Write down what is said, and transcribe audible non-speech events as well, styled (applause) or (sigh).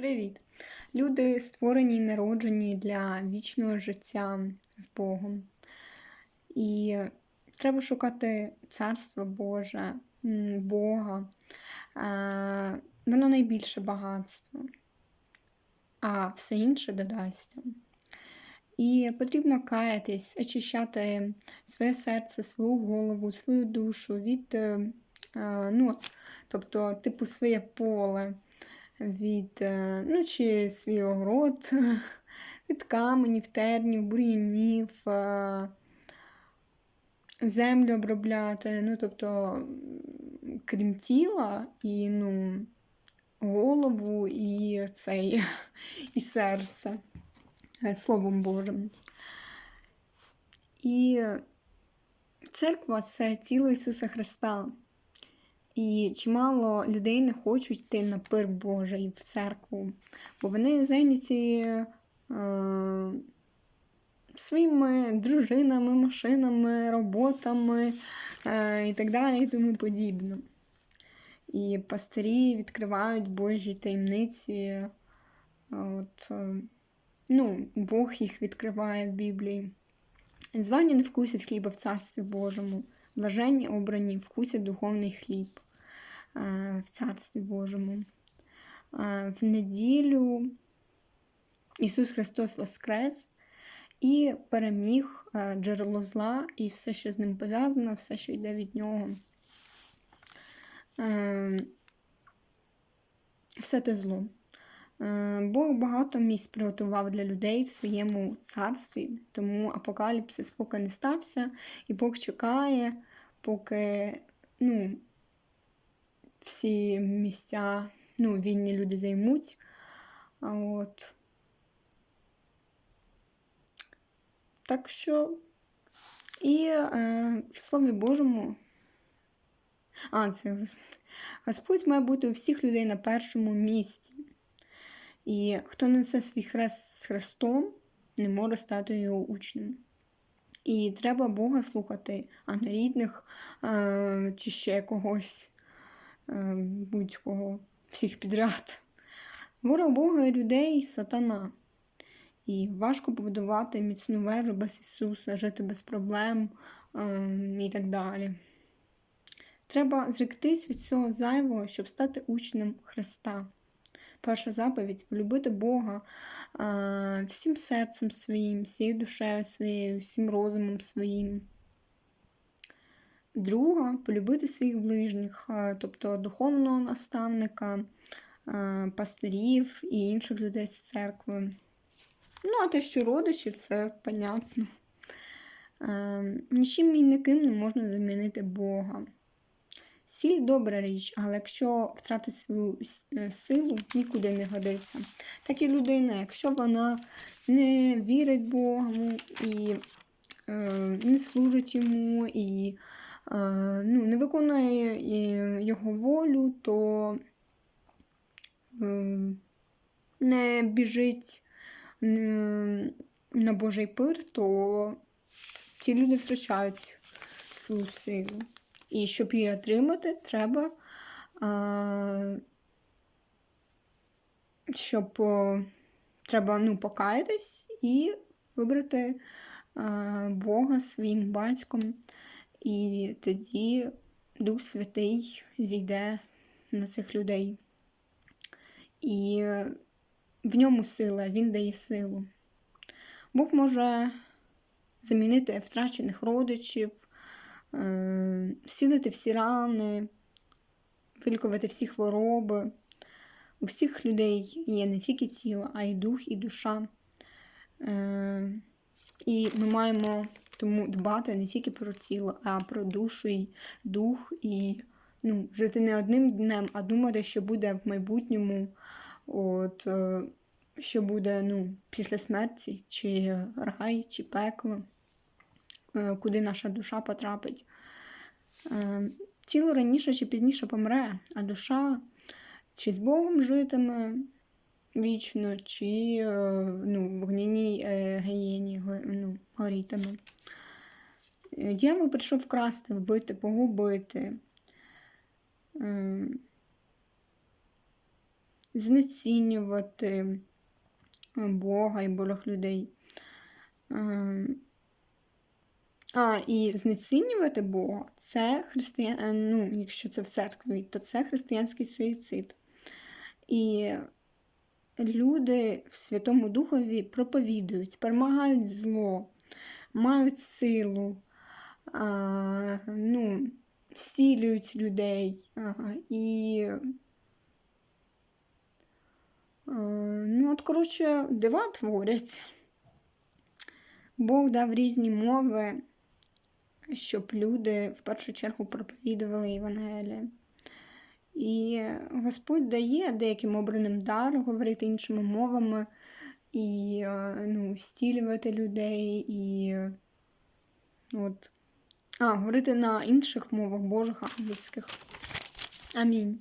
Привіт! Люди створені і народжені для вічного життя з Богом. І треба шукати Царство Боже, Бога. Е, Воно найбільше багатство, а все інше додасться. І потрібно каятись, очищати своє серце, свою голову, свою душу від, е, е, ну, тобто, типу, своє поле від, е, ну, чи свій огород, (laughs) від каменів, тернів, бур'янів, е, землю обробляти, ну, тобто, крім тіла, і ну, голову, і цей, (laughs) і серце е, Словом Божим. І церква це тіло Ісуса Христа. І чимало людей не хочуть йти на пир Божий в церкву, бо вони зайняті е, своїми дружинами, машинами, роботами е, і так далі, і тому подібне. І пастирі відкривають Божі таємниці. От, е, ну, Бог їх відкриває в Біблії. Звані не вкусять хліба в Царстві Божому, блаженні обрані вкусять духовний хліб е, в Царстві Божому. Е, В неділю Ісус Христос Воскрес і переміг е, джерело зла і все, що з ним пов'язано, все, що йде від нього. Все те зло. Е, Бог багато місць приготував для людей в своєму царстві, тому апокаліпсис поки не стався, і Бог чекає, поки ну, всі місця ну, вільні люди займуть. От. Так що, і е, в Слові Божому. А, це Господь має бути у всіх людей на першому місці. І хто несе свій хрест з Христом, не може стати його учнем. І треба Бога слухати, а не рідних е, чи ще когось, е, будь-кого, всіх підряд. Ворог Бога і людей сатана. І важко побудувати міцну вежу без Ісуса, жити без проблем е, і так далі. Треба зректись від всього зайвого, щоб стати учнем Христа. Перша заповідь полюбити Бога всім серцем своїм, всією душею своєю, всім розумом своїм. Друга полюбити своїх ближніх, тобто духовного наставника, пастирів і інших людей з церкви. Ну, а те, що родичів, це понятно. Нічим і ніким не можна замінити Бога. Сіль добра річ, але якщо втратить свою е, силу, нікуди не годиться. Так і людина, якщо вона не вірить Богу і е, не служить йому, і е, ну, не виконує е, його волю, то е, не біжить е, на Божий пир, то ті люди втрачають свою силу. І щоб її отримати, треба, щоб треба ну, покаятись і вибрати Бога своїм батьком. І тоді Дух Святий зійде на цих людей. І в ньому сила, він дає силу. Бог може замінити втрачених родичів, зцілити всі рани, вилікувати всі хвороби. У всіх людей є не тільки тіло, а й дух, і душа. Е, І ми маємо тому дбати не тільки про тіло, а про душу і дух, і ну, жити не одним днем, а думати, що буде в майбутньому, от, е, що буде ну, після смерті, чи рай, чи пекло, куди наша душа потрапить. Е, Тіло раніше чи пізніше помре, а душа чи з Богом житиме вічно, чи е, ну, в вогняній е, гієні ну, горітиме. Е, Дьявол прийшов вкрасти, вбити, погубити. Е, знецінювати е, Бога і Божих людей. Е, А, і знецінювати Бога це християн... е, ну, якщо це в церкві, то це християнський суїцид. І люди в Святому Духові проповідують, перемагають зло, мають силу, а, ну, зцілюють людей. А, і, а, ну, от, коротше, дива творять. Бог дав різні мови, щоб люди в першу чергу проповідували Євангеліє. І Господь дає деяким обраним дар говорити іншими мовами і е, ну, стілювати людей, і от, а, говорити на інших мовах Божих ангельських. Амінь.